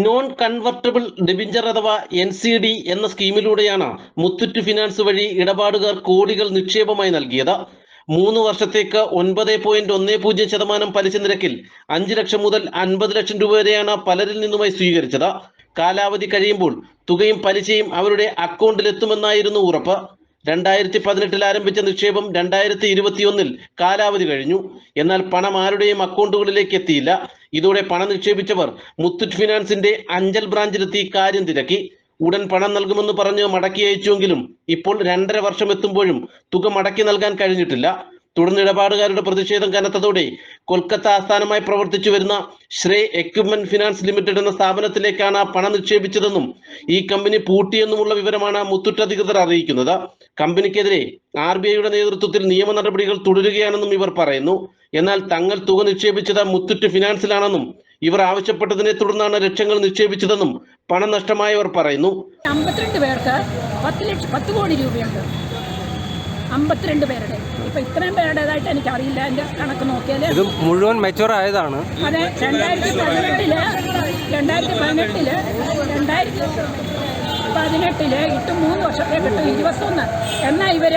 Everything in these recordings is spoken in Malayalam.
നോൺ കൺവെർട്ടബിൾ ഡിബിഞ്ചർ അഥവാ എൻ സി ഡി എന്ന സ്കീമിലൂടെയാണ് മുത്തൂറ്റ് ഫിനാൻസ് വഴി ഇടപാടുകാർ കോടികൾ നിക്ഷേപമായി നൽകിയത്. മൂന്ന് വർഷത്തേക്ക് ഒൻപത് പോയിന്റ് ഒന്ന് പൂജ്യം ശതമാനം പലിശ നിരക്കിൽ അഞ്ച് ലക്ഷം മുതൽ അൻപത് ലക്ഷം രൂപ വരെയാണ് പലരിൽ നിന്നുമായി സ്വീകരിച്ചത്. കാലാവധി കഴിയുമ്പോൾ തുകയും പലിശയും അവരുടെ അക്കൗണ്ടിലെത്തുമെന്നായിരുന്നു ഉറപ്പ്. രണ്ടായിരത്തി പതിനെട്ടിൽ ആരംഭിച്ച നിക്ഷേപം രണ്ടായിരത്തി ഇരുപത്തിയൊന്നിൽ കാലാവധി കഴിഞ്ഞു. എന്നാൽ പണം ആരുടെയും അക്കൗണ്ടുകളിലേക്ക് എത്തിയില്ല. ഇതോടെ പണം നിക്ഷേപിച്ചവർ മുത്തൂറ്റ് ഫിനാൻസിന്റെ അഞ്ചൽ ബ്രാഞ്ചിലെത്തി കാര്യം തിരക്കി. ഉടൻ പണം നൽകുമെന്ന് പറഞ്ഞ് മടക്കി അയച്ചുവെങ്കിലും ഇപ്പോൾ രണ്ടര വർഷം എത്തുമ്പോഴും തുക മടക്കി നൽകാൻ കഴിഞ്ഞിട്ടില്ല. തുടർന്ന് ഇടപാടുകാരുടെ പ്രതിഷേധം കനത്തതോടെ കൊൽക്കത്ത ആസ്ഥാനമായി പ്രവർത്തിച്ചു വരുന്ന ശ്രേ എക്യുപ്മെന്റ് ഫിനാൻസ് ലിമിറ്റഡ് എന്ന സ്ഥാപനത്തിലേക്കാണ് പണം നിക്ഷേപിച്ചതെന്നും ഈ കമ്പനി പൂട്ടിയെന്നുമുള്ള വിവരമാണ് മുത്തുറ്റ അധികൃതർ അറിയിക്കുന്നത്. കമ്പനിക്കെതിരെ ആർ ബി ഐയുടെ നേതൃത്വത്തിൽ നിയമ നടപടികൾ തുടരുകയാണെന്നും ഇവർ പറയുന്നു. എന്നാൽ തങ്ങൾ തുക നിക്ഷേപിച്ചത് മുത്തുറ്റ് ഫിനാൻസിലാണെന്നും ഇവർ ആവശ്യപ്പെട്ടതിനെ തുടർന്നാണ് ലക്ഷങ്ങൾ നിക്ഷേപിച്ചതെന്നും പണം നഷ്ടമായവർ പറയുന്നു. അമ്പത്തിരണ്ട് പേർക്ക് പത്ത് ലക്ഷം പത്ത് കോടി രൂപയുണ്ട്. അമ്പത്തിരണ്ട് പേരുടെ ഇപ്പൊ ഇത്രയും പേരുടേതായിട്ട് എനിക്കറിയില്ല. എന്റെ കണക്ക് നോക്കിയാൽ ഇത് മുഴുവൻ മെച്ചൂർ ആയതാണ്. അതെ രണ്ടായിരത്തി പതിനെട്ടിൽ രണ്ടായിരത്തി പതിനെട്ടിൽ രണ്ടായിരത്തി പതിനെട്ടിൽ ഇട്ട് മൂന്ന് വർഷത്തെ കിട്ടും ഇരുപത്തൊന്ന്. എന്നാൽ ഇവർ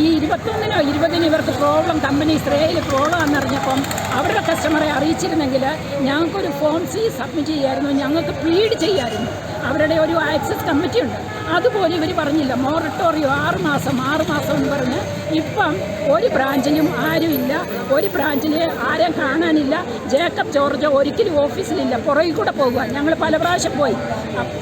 ഈ ഇരുപത്തൊന്നിനോ ഇരുപതിനോ ഇവർക്ക് പ്രോബ്ലം കമ്പനി ഇസ്രയേൽ പ്രോബ്ലം എന്നറിഞ്ഞപ്പം അവരുടെ കസ്റ്റമറെ അറിയിച്ചിരുന്നെങ്കിൽ ഞങ്ങൾക്കൊരു ഫോം സി സബ്മിറ്റ് ചെയ്യായിരുന്നു. ഞങ്ങൾക്ക് പ്ലീഡ് ചെയ്യായിരുന്നു. അവരുടെ ഒരു ആക്സസ് കമ്മിറ്റി ഉണ്ട്. അതുപോലെ ഇവർ പറഞ്ഞില്ല മോറട്ടോറിയോ ആറ് മാസം ആറ് മാസം എന്ന് പറഞ്ഞ് ഇപ്പം ഒരു ബ്രാഞ്ചിലും ആരുമില്ല ഒരു ബ്രാഞ്ചിൽ ആരെയും കാണാനില്ല. ജേക്കബ് ജോർജ് ഒരിക്കലും ഓഫീസിലില്ല. പുറകിൽ കൂടെ പോകുക ഞങ്ങൾ പല പ്രാവശ്യം പോയി.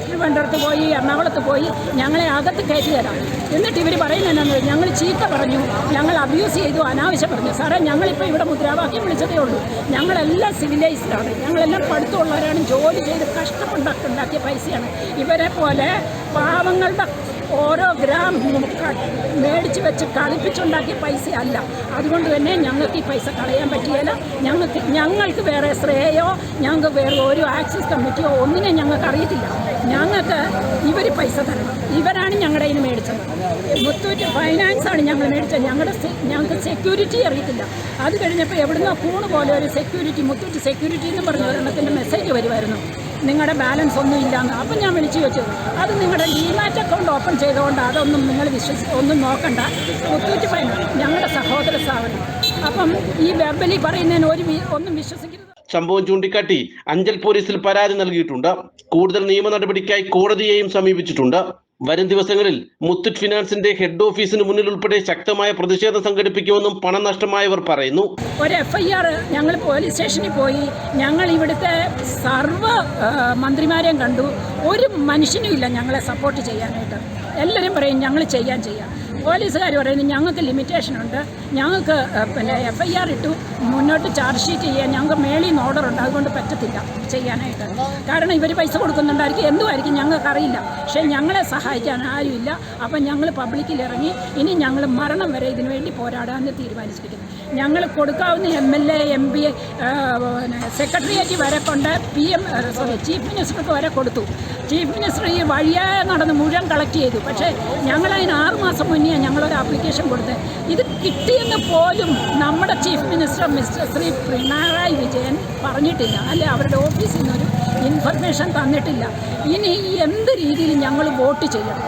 തിരുവനന്തപുരത്ത് പോയി എറണാകുളത്ത് പോയി. ഞങ്ങളെ അകത്ത് കയറ്റി തരാം. എന്നിട്ട് ഇവർ പറയുന്നത് ഞങ്ങൾ ചീത്ത പറഞ്ഞു. ഞങ്ങൾ അബ്യൂസ് ചെയ്തു അനാവശ്യം പറഞ്ഞു. സാറേ ഞങ്ങളിപ്പോൾ ഇവിടെ മുദ്രാവാക്യം വിളിച്ചതേ ഉള്ളൂ. ഞങ്ങളെല്ലാം സിവിലൈസ്ഡാണ് ഞങ്ങളെല്ലാം പഠിത്തമുള്ളവരാണ്. ജോലി ചെയ്ത് കഷ്ടപ്പെട്ടുണ്ടാക്കിയ പൈസയാണ്. ഇവരെ പോലെ പാവങ്ങളുടെ ഓരോ ഗ്രാം മേടിച്ച് വെച്ച് കളിപ്പിച്ചുണ്ടാക്കിയ പൈസയല്ല. അതുകൊണ്ട് തന്നെ ഞങ്ങൾക്ക് ഈ പൈസ കളയാൻ പറ്റിയല്ല ഞങ്ങൾക്ക് ഞങ്ങൾക്ക് വേറെ ശ്രേയോ ഞങ്ങൾക്ക് വേറെ ഒരു ആക്സിസ് കമ്മിറ്റിയോ ഒന്നിനെ ഞങ്ങൾക്ക് അറിയത്തില്ല. ഞങ്ങൾക്ക് ഇവർ പൈസ തരണം. ഇവരാണ് ഞങ്ങളുടെ നിന്ന് മേടിച്ചത്. മുത്തൂറ്റ് ഫൈനാൻസാണ് ഞങ്ങൾ മേടിച്ചത്. ഞങ്ങളുടെ ഞങ്ങൾക്ക് സെക്യൂരിറ്റി അറിയത്തില്ല. അത് കഴിഞ്ഞപ്പോൾ എവിടുന്നോ കൂണ് പോലെ ഒരു സെക്യൂരിറ്റി മുത്തൂറ്റ് സെക്യൂരിറ്റി എന്ന് പറഞ്ഞ ഒരെണ്ണത്തിന്റെ മെസ്സേജ് വരുമായിരുന്നു. നിങ്ങളുടെ ബാലൻസ് ഒന്നും ഇല്ലാന്ന്. അപ്പം ഞാൻ വിളിച്ചു വെച്ചു അത് നിങ്ങളുടെ ഡിമാറ്റ് അക്കൗണ്ട് ഓപ്പൺ ചെയ്തുകൊണ്ട് അതൊന്നും നിങ്ങൾ വിശ്വസി ഒന്നും നോക്കണ്ട. മുത്തൂറ്റ് ഫൈനാൻസ് ഞങ്ങളുടെ സഹോദര സ്ഥാപനം. അപ്പം ഈ വെബലി പറയുന്നതിന് ഒരു ഒന്നും വിശ്വസിക്കരുത്. സംഭവം ചൂണ്ടിക്കാട്ടി അഞ്ചൽ പോലീസിൽ പരാതി നൽകിയിട്ടുണ്ട്. കൂടുതൽ നിയമ നടപടിക്കായി കോടതിയെയും സമീപിച്ചിട്ടുണ്ട്. വരും ദിവസങ്ങളിൽ മുത്തൂറ്റ് ഫിനാൻസിന്റെ ഹെഡ് ഓഫീസിന് മുന്നിൽ ഉൾപ്പെടെ ശക്തമായ പ്രതിഷേധം സംഘടിപ്പിക്കുമെന്നും പണം നഷ്ടമായവർ പറയുന്നു. ഒരു എഫ്ഐആർ ഞങ്ങൾ പോലീസ് സ്റ്റേഷനിൽ പോയി. ഞങ്ങൾ ഇവിടുത്തെ സർവ മന്ത്രിമാരെയും കണ്ടു. ഒരു മനുഷ്യനും ഇല്ല ഞങ്ങളെ സപ്പോർട്ട് ചെയ്യാനായിട്ട്. എല്ലാവരും പറയും ഞങ്ങൾ ചെയ്യാൻ ചെയ്യാം. പോലീസുകാർ പറയുന്നത് ഞങ്ങൾക്ക് ലിമിറ്റേഷൻ ഉണ്ട്. ഞങ്ങൾക്ക് പിന്നെ എഫ് ഐ ആർ ഇട്ടു. മുന്നോട്ട് ചാർജ് ഷീറ്റ് ചെയ്യാൻ ഞങ്ങൾക്ക് മേളിൽ നിന്ന് ഓർഡർ ഉണ്ട്. അതുകൊണ്ട് പറ്റത്തില്ല ചെയ്യാനായിട്ട്. കാരണം ഇവർ പൈസ കൊടുക്കുന്നുണ്ടായിരിക്കും. എന്തുമായിരിക്കും ഞങ്ങൾക്ക് അറിയില്ല പക്ഷേ ഞങ്ങളെ സഹായിക്കാൻ ആരുമില്ല. അപ്പം ഞങ്ങൾ പബ്ലിക്കിൽ ഇറങ്ങി ഇനി ഞങ്ങൾ മരണം വരെ ഇതിനു വേണ്ടി പോരാടാമെന്ന് തീരുമാനിച്ചിരിക്കുന്നു. ഞങ്ങൾ കൊടുക്കാവുന്ന M L A M P secretariat വരെ കൊണ്ട് പി എം സോറി ചീഫ് മിനിസ്റ്റർക്ക് വരെ കൊടുത്തു. ചീഫ് മിനിസ്റ്റർ ഈ വഴിയായ നടന്ന് മുഴുവൻ കളക്ട് ചെയ്തു. പക്ഷേ ഞങ്ങളതിന് ആറുമാസം മുന്നേ ഞങ്ങളൊരു ആപ്ലിക്കേഷൻ കൊടുത്ത്. ഇത് കിട്ടിയെന്ന് പോലും നമ്മുടെ chief minister mister Shri Pinarayi Vijayan പറഞ്ഞിട്ടില്ല. അല്ലെ? അവരുടെ ഓഫീസിൽ നിന്നൊരു ഇൻഫർമേഷൻ തന്നിട്ടില്ല. ഇനി എന്ത് രീതിയിൽ ഞങ്ങൾ വോട്ട് ചെയ്യണം?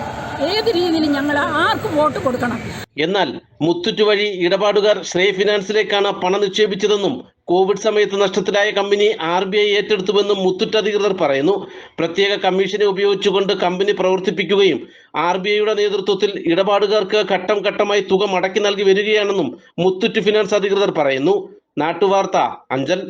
ഏത് രീതിയിൽ ഞങ്ങൾ ആർക്ക് വോട്ട് കൊടുക്കണം. എന്നാൽ മുത്തൂറ്റ് വഴി ഇടപാടുകാർ ശ്രേ ഫിനാൻസിലേക്കാണ് പണം നിക്ഷേപിച്ചതെന്നും കോവിഡ് സമയത്ത് നഷ്ടത്തിലായ കമ്പനി ആർ ബി ഐ ഏറ്റെടുത്തുവെന്നും മുത്തൂറ്റ് അധികൃതർ പറയുന്നു. പ്രത്യേക കമ്മീഷനെ ഉപയോഗിച്ചുകൊണ്ട് കമ്പനി പ്രവർത്തിപ്പിക്കുകയും ആർ ബി ഐയുടെ നേതൃത്വത്തിൽ ഇടപാടുകാർക്ക് ഘട്ടം ഘട്ടമായി തുക മടക്കി നൽകി വരികയാണെന്നും മുത്തൂറ്റ് ഫിനാൻസ് അധികൃതർ പറയുന്നു. നാട്ടുവാർത്ത അഞ്ചൽ.